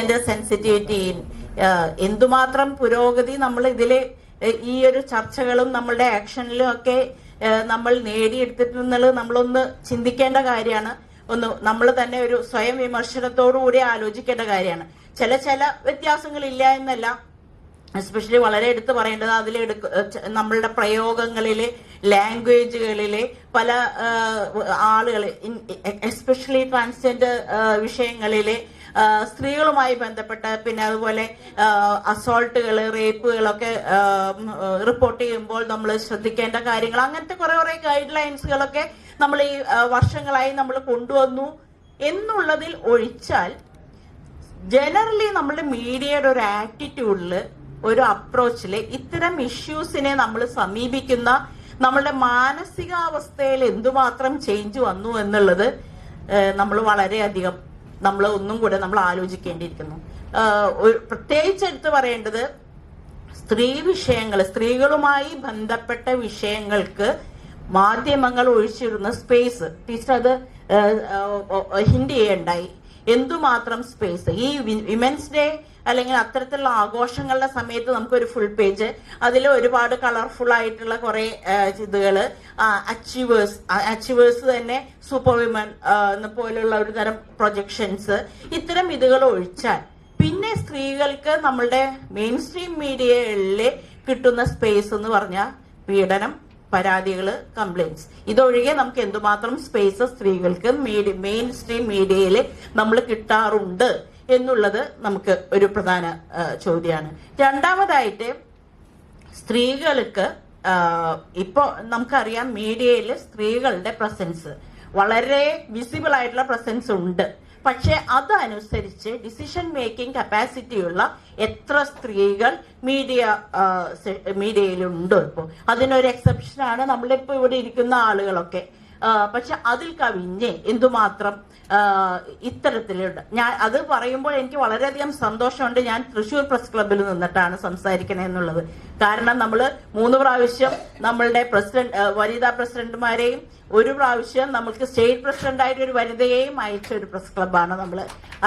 Sensitivity എന്തുമാത്രം പുരോഗതി നമ്മൾ ഇതിൽ ഈ ഒരു ചർച്ചകളും നമ്മളുടെ ആക്ഷനിലും ഒക്കെ നമ്മൾ നേടിയെടുത്തിട്ടുള്ളത് നമ്മളൊന്ന് ചിന്തിക്കേണ്ട കാര്യമാണ്. ഒന്ന് നമ്മൾ തന്നെ ഒരു സ്വയം വിമർശനത്തോടു കൂടി ആലോചിക്കേണ്ട കാര്യമാണ്. ചില ചില വ്യത്യാസങ്ങൾ ഇല്ല എന്നല്ല. എസ്പെഷ്യലി വളരെ എടുത്തു പറയേണ്ടത് അതിൽ നമ്മളുടെ പ്രയോഗങ്ങളിലെ ലാംഗ്വേജുകളിലെ പല ആളുകൾ എസ്പെഷ്യലി ട്രാൻസ്ജെൻഡർ വിഷയങ്ങളിലെ സ്ത്രീകളുമായി ബന്ധപ്പെട്ട പിന്നെ അതുപോലെ അസോൾട്ടുകൾ റേപ്പുകളൊക്കെ റിപ്പോർട്ട് ചെയ്യുമ്പോൾ നമ്മൾ ശ്രദ്ധിക്കേണ്ട കാര്യങ്ങൾ അങ്ങനത്തെ കുറെ കുറെ ഗൈഡ് ലൈൻസുകളൊക്കെ നമ്മൾ ഈ വർഷങ്ങളായി നമ്മൾ കൊണ്ടുവന്നു എന്നുള്ളതിൽ ഒഴിച്ചാൽ ജനറലി നമ്മുടെ മീഡിയയുടെ ഒരു ആറ്റിറ്റ്യൂഡിൽ ഒരു അപ്രോച്ചിൽ ഇത്തരം ഇഷ്യൂസിനെ നമ്മൾ സമീപിക്കുന്ന നമ്മളുടെ മാനസികാവസ്ഥയിൽ എന്തുമാത്രം ചേഞ്ച് വന്നു എന്നുള്ളത് നമ്മൾ വളരെയധികം നമ്മൾ ഒന്നും കൂടെ നമ്മൾ ആലോചിക്കേണ്ടിയിരിക്കുന്നു. പ്രത്യേകിച്ച് എടുത്തു പറയേണ്ടത് സ്ത്രീ വിഷയങ്ങൾ സ്ത്രീകളുമായി ബന്ധപ്പെട്ട വിഷയങ്ങൾക്ക് മാധ്യമങ്ങൾ ഒഴിച്ചിരുന്ന സ്പേസ് ടീച്ചർ അത് ഹിന്റ് ചെയ്യണ്ടായി എന്തുമാത്രം സ്പേസ് ഈ വിമൻസ് ഡേ അല്ലെങ്കിൽ അത്തരത്തിലുള്ള ആഘോഷങ്ങളുടെ സമയത്ത് നമുക്കൊരു ഫുൾ പേജ് അതിൽ ഒരുപാട് കളർഫുൾ ആയിട്ടുള്ള കുറെ ഇതുകൾ അച്ചീവേഴ്സ് അച്ചീവേഴ്സ് തന്നെ സൂപ്പർ വിമൻ പോലുള്ള ഒരു തരം പ്രൊജക്ഷൻസ് ഇത്തരം ഇതുകൾ ഒഴിച്ചാൽ പിന്നെ സ്ത്രീകൾക്ക് നമ്മളുടെ മെയിൻ സ്ട്രീം മീഡിയകളിൽ കിട്ടുന്ന സ്പേസ് എന്ന് പറഞ്ഞാൽ പീഡനം പരാതികൾ കംപ്ലൈന്റ്സ് ഇതൊഴികെ നമുക്ക് എന്തുമാത്രം സ്പേസ് സ്ത്രീകൾക്ക് മെയിൻ സ്ട്രീം മീഡിയയിൽ നമ്മൾ കിട്ടാറുണ്ട്. എന്നുള്ളത് നമുക്ക് ഒരു പ്രധാന ചോദ്യമാണ് രണ്ടാമതായിട്ട് സ്ത്രീകൾക്ക് ഇപ്പോൾ നമുക്കറിയാം മീഡിയയിൽ സ്ത്രീകളുടെ പ്രസൻസ്. വളരെ വിസിബിൾ ആയിട്ടുള്ള പ്രസൻസ് ഉണ്ട്. പക്ഷെ അതനുസരിച്ച് ഡിസിഷൻ മേക്കിംഗ് കപ്പാസിറ്റിയുള്ള എത്ര സ്ത്രീകൾ മീഡിയ മീഡിയയിലുണ്ട് ഇപ്പോൾ അതിനൊരു എക്സെപ്ഷനാണ് നമ്മളിപ്പോ ഇവിടെ ഇരിക്കുന്ന ആളുകളൊക്കെ. പക്ഷെ അതിൽ കവിഞ്ഞ് എന്തുമാത്രം ഇത്തരത്തിലുണ്ട് ഞാൻ അത് പറയുമ്പോൾ എനിക്ക് വളരെയധികം സന്തോഷമുണ്ട്. ഞാൻ തൃശ്ശൂർ പ്രസ് ക്ലബിൽ നിന്നിട്ടാണ് സംസാരിക്കണേ എന്നുള്ളത്. കാരണം നമ്മൾ മൂന്ന് പ്രാവശ്യം നമ്മളുടെ പ്രസിഡന്റ് വനിതാ പ്രസിഡന്റുമാരെയും ഒരു പ്രാവശ്യം നമുക്ക് സ്റ്റേറ്റ് പ്രസിഡന്റ് ആയിട്ട് ഒരു വനിതയെയും അയച്ച ഒരു പ്രസ് ക്ലബ്ബാണ് നമ്മൾ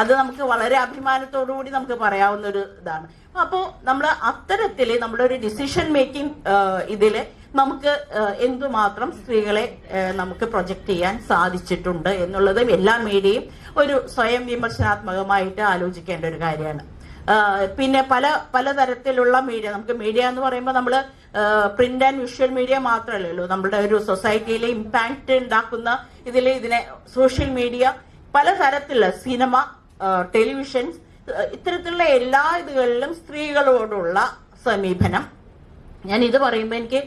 അത് നമുക്ക് വളരെ അഭിമാനത്തോടു കൂടി നമുക്ക് പറയാവുന്ന ഒരു ഇതാണ്. അപ്പോൾ നമ്മൾ അത്തരത്തിൽ ഒരു ഡിസിഷൻ മേക്കിംഗ് ഇതിൽ നമുക്ക് എന്തുമാത്രം സ്ത്രീകളെ നമുക്ക് പ്രൊജക്റ്റ് ചെയ്യാൻ സാധിച്ചിട്ടുണ്ട് എന്നുള്ളതും എല്ലാ മീഡിയയും ഒരു സ്വയം വിമർശനാത്മകമായിട്ട് ആലോചിക്കേണ്ട ഒരു കാര്യമാണ്. പിന്നെ പല പലതരത്തിലുള്ള മീഡിയ നമുക്ക് മീഡിയ എന്ന് പറയുമ്പോൾ നമ്മൾ പ്രിന്റ് ആൻഡ് വിഷ്വൽ മീഡിയ മാത്രമല്ലല്ലോ നമ്മുടെ ഒരു സൊസൈറ്റിയിലെ ഇമ്പാക്റ്റ് ഉണ്ടാക്കുന്ന ഇതിൽ ഇതിനെ സോഷ്യൽ മീഡിയ പലതരത്തിലുള്ള സിനിമ ടെലിവിഷൻ ഇത്തരത്തിലുള്ള എല്ലാ ഇതുകളിലും സ്ത്രീകളോടുള്ള സമീപനം. ഞാൻ ഇത് പറയുമ്പോൾ എനിക്ക്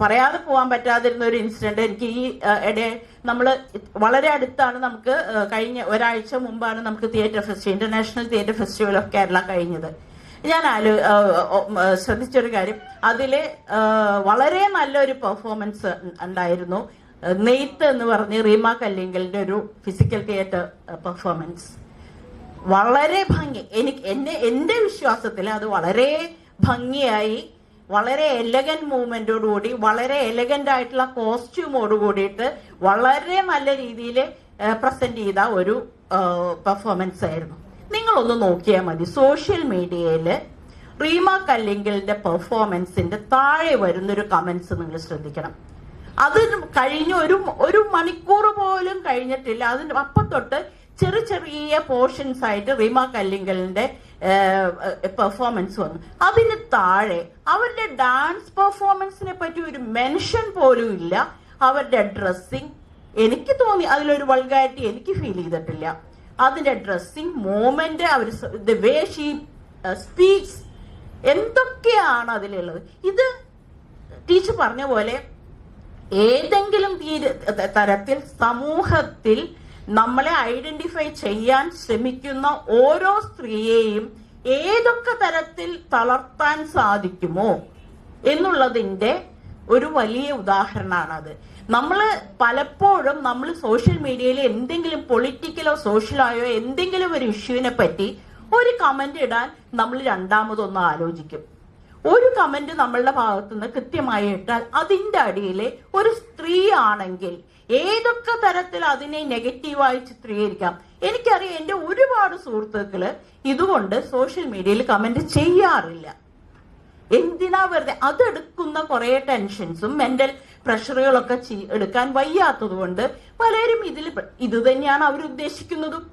പറയാതെ പോകാൻ പറ്റാതിരുന്ന ഒരു ഇൻസിഡന്റ് എനിക്ക് ഈ ഇടെ നമ്മൾ വളരെ അടുത്താണ് നമുക്ക് കഴിഞ്ഞ ഒരാഴ്ച മുമ്പാണ് നമുക്ക് theatre festival international theatre festival of Kerala കഴിഞ്ഞത്. ഞാൻ ആലോ ശ്രദ്ധിച്ചൊരു കാര്യം. അതിൽ വളരെ നല്ലൊരു പെർഫോമൻസ് ഉണ്ടായിരുന്നു. നെയ്ത്ത് എന്ന് പറഞ്ഞ് റീമ കല്ലിങ്കലിന്റെ ഒരു ഫിസിക്കൽ തിയേറ്റർ പെർഫോമൻസ് വളരെ ഭംഗി. എനിക്ക് എന്നെ എന്റെ വിശ്വാസത്തിൽ അത് വളരെ ഭംഗിയായി വളരെ എലഗന്റ് മൂവ്മെന്റോടുകൂടി വളരെ എലഗന്റ് ആയിട്ടുള്ള കോസ്റ്റ്യൂമോട് കൂടിയിട്ട് വളരെ നല്ല രീതിയിൽ പ്രസന്റ് ചെയ്ത ഒരു പെർഫോമൻസ് ആയിരുന്നു. നിങ്ങളൊന്ന് നോക്കിയാൽ മതി. സോഷ്യൽ മീഡിയയിൽ റീമ കല്ലിങ്കലിന്റെ പെർഫോമൻസിന്റെ താഴെ വരുന്നൊരു കമന്റ്സ് നിങ്ങൾ ശ്രദ്ധിക്കണം. അത് കഴിഞ്ഞ ഒരു ഒരു മണിക്കൂർ പോലും കഴിഞ്ഞിട്ടില്ല. അതിന് അപ്പം തൊട്ട് ചെറിയ ചെറിയ പോർഷൻസ് ആയിട്ട് റീമ കല്ലിങ്കലിന്റെ പെർഫോമൻസ് വന്നു. അതിന് താഴെ അവരുടെ ഡാൻസ് പെർഫോമൻസിനെ പറ്റി ഒരു മെൻഷൻ പോലും ഇല്ല. അവരുടെ ഡ്രസ്സിങ് എനിക്ക് തോന്നി അതിലൊരു വൾഗാരിറ്റി എനിക്ക് ഫീൽ ചെയ്തിട്ടില്ല. അതിന്റെ ഡ്രസ്സിങ് മൂമെന്റ് അവർ ദ വേ ഷീ സ്പീക്സ് എന്തൊക്കെയാണ് അതിലുള്ളത്? ഇത് ടീച്ചർ പറഞ്ഞ പോലെ ഏതെങ്കിലും തീര- തരത്തിൽ സമൂഹത്തിൽ നമ്മളെ ഐഡന്റിഫൈ ചെയ്യാൻ ശ്രമിക്കുന്ന ഓരോ സ്ത്രീയെയും ഏതൊക്കെ തരത്തിൽ തളർത്താൻ സാധിക്കുമോ എന്നുള്ളതിന്റെ ഒരു വലിയ ഉദാഹരണമാണ് അത് നമ്മൾ പലപ്പോഴും നമ്മൾ സോഷ്യൽ മീഡിയയിൽ എന്തെങ്കിലും പൊളിറ്റിക്കലോ സോഷ്യലായോ എന്തെങ്കിലും ഒരു ഇഷ്യൂവിനെ പറ്റി ഒരു കമന്റ് ഇടാൻ നമ്മൾ രണ്ടാമതൊന്ന് ആലോചിക്കും. ഒരു കമന്റ് നമ്മളുടെ ഭാഗത്തുനിന്ന് കൃത്യമായി ഇട്ടാൽ അതിന്റെ അടിയിൽ ഒരു സ്ത്രീ ആണെങ്കിൽ ഏതൊക്കെ തരത്തിൽ അതിനെ നെഗറ്റീവായി ചിത്രീകരിക്കാം? എനിക്കറിയാം എന്റെ ഒരുപാട് സുഹൃത്തുക്കൾ ഇതുകൊണ്ട് സോഷ്യൽ മീഡിയയിൽ കമന്റ് ചെയ്യാറില്ല. എന്തിനാ വെറുതെ അതെടുക്കുന്ന കുറെ ടെൻഷൻസും മെന്റൽ പ്രഷറുകളൊക്കെ എടുക്കാൻ വയ്യാത്തത് കൊണ്ട് പലരും ഇതിൽ ഇത് തന്നെയാണ് അവരുദ്ദേശിക്കുന്നതും.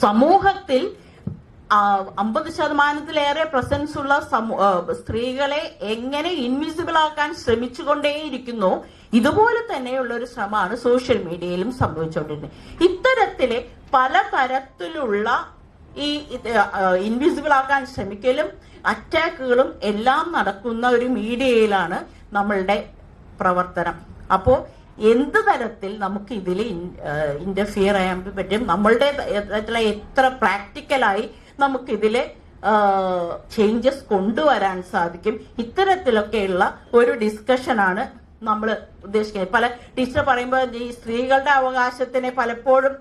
സമൂഹത്തിൽ അമ്പത് ശതമാനത്തിലേറെ പ്രസൻസ് ഉള്ള സ്ത്രീകളെ എങ്ങനെ ഇൻവിസിബിൾ ആക്കാൻ ശ്രമിച്ചുകൊണ്ടേയിരിക്കുന്നു ഇതുപോലെ തന്നെയുള്ള ഒരു ശ്രമമാണ് സോഷ്യൽ മീഡിയയിലും സംഭവിച്ചുകൊണ്ടിരുന്നത്. ഇത്തരത്തിലെ പല തരത്തിലുള്ള ഈ ഇൻവിസിബിൾ ആക്കാൻ ശ്രമിക്കലും അറ്റാക്കുകളും എല്ലാം നടക്കുന്ന ഒരു മീഡിയയിലാണ് നമ്മളുടെ പ്രവർത്തനം. അപ്പോ എന്ത് തരത്തിൽ നമുക്ക് ഇതിൽ ഇന്റർഫിയർ ചെയ്യാൻ പറ്റും? നമ്മളുടെ എത്ര പ്രാക്ടിക്കലായി നമുക്ക് ഇതിൽ ചേഞ്ചസ് കൊണ്ടുവരാൻ സാധിക്കും. ഇത്തരത്തിലൊക്കെയുള്ള ഒരു ഡിസ്കഷനാണ് നമ്മൾ ഉദ്ദേശിക്കുന്നത്. പല ടീച്ചർ പറയുമ്പോൾ ഈ സ്ത്രീകളുടെ അവകാശത്തിനെ പലപ്പോഴും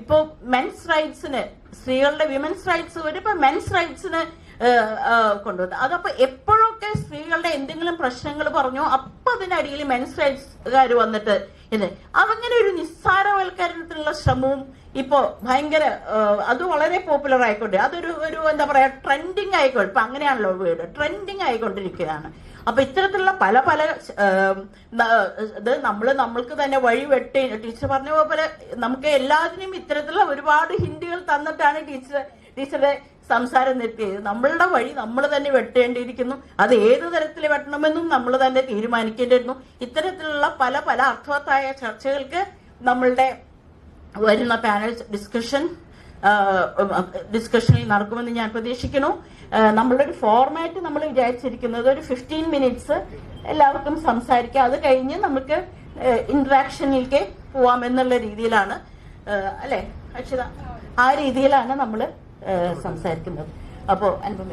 ഇപ്പോ മെൻസ് റൈറ്റ്സിന് സ്ത്രീകളുടെ വിമൻസ് റൈറ്റ്സ് വരും ഇപ്പൊ മെൻസ് റൈറ്റ്സിന് കൊണ്ടുവന്നത് അതപ്പോ എപ്പോഴൊക്കെ സ്ത്രീകളുടെ എന്തെങ്കിലും പ്രശ്നങ്ങൾ പറഞ്ഞോ അപ്പൊ അതിനടിയിൽ മെൻസ് റൈറ്റ്സുകാർ വന്നിട്ട് ഇത് അങ്ങനെ ഒരു നിസ്സാരവൽക്കരണത്തിനുള്ള ശ്രമവും ഇപ്പോ ഭയങ്കര അത് വളരെ പോപ്പുലർ ആയിക്കൊണ്ട് അതൊരു ഒരു എന്താ പറയാ ട്രെൻഡിങ് ആയിക്കോട്ടെ. ഇപ്പൊ അങ്ങനെയാണല്ലോ വീട്. ട്രെൻഡിങ് ആയിക്കൊണ്ടിരിക്കുകയാണ്. അപ്പൊ ഇത്തരത്തിലുള്ള പല പല ഇത് നമ്മൾ നമ്മൾക്ക് തന്നെ വഴി വെട്ടി ടീച്ചർ പറഞ്ഞ പോലെ നമുക്ക് എല്ലാത്തിനും ഇത്തരത്തിലുള്ള ഒരുപാട് ഹിന്ദികൾ തന്നിട്ടാണ് ടീച്ചർ ടീച്ചറുടെ സംസാരം നിർത്തിയത് നമ്മളുടെ വഴി നമ്മൾ തന്നെ വെട്ടേണ്ടിയിരിക്കുന്നു. അത് ഏത് തരത്തിൽ വെട്ടണമെന്നും നമ്മൾ തന്നെ തീരുമാനിക്കേണ്ടിയിരുന്നു. ഇത്തരത്തിലുള്ള പല പല അർത്ഥവത്തായ ചർച്ചകൾക്ക് നമ്മളുടെ വരുന്ന പാനൽ ഡിസ്കഷൻ ഡിസ്കഷനിൽ നടക്കുമെന്ന് ഞാൻ പ്രതീക്ഷിക്കുന്നു. നമ്മളുടെ ഒരു ഫോർമാറ്റ് നമ്മൾ വിചാരിച്ചിരിക്കുന്നത് ഒരു ഫിഫ്റ്റീൻ മിനിറ്റ്സ് എല്ലാവർക്കും സംസാരിക്കാം. അത് കഴിഞ്ഞ് നമുക്ക് ഇന്ററാക്ഷനിലേക്ക് പോവാമെന്നുള്ള രീതിയിലാണ്. അല്ലെ അല്ലേ? അക്ഷിത? ആ രീതിയിലാണ് നമ്മൾ സംസാരിക്കുന്നത്. അപ്പോൾ അനുപമ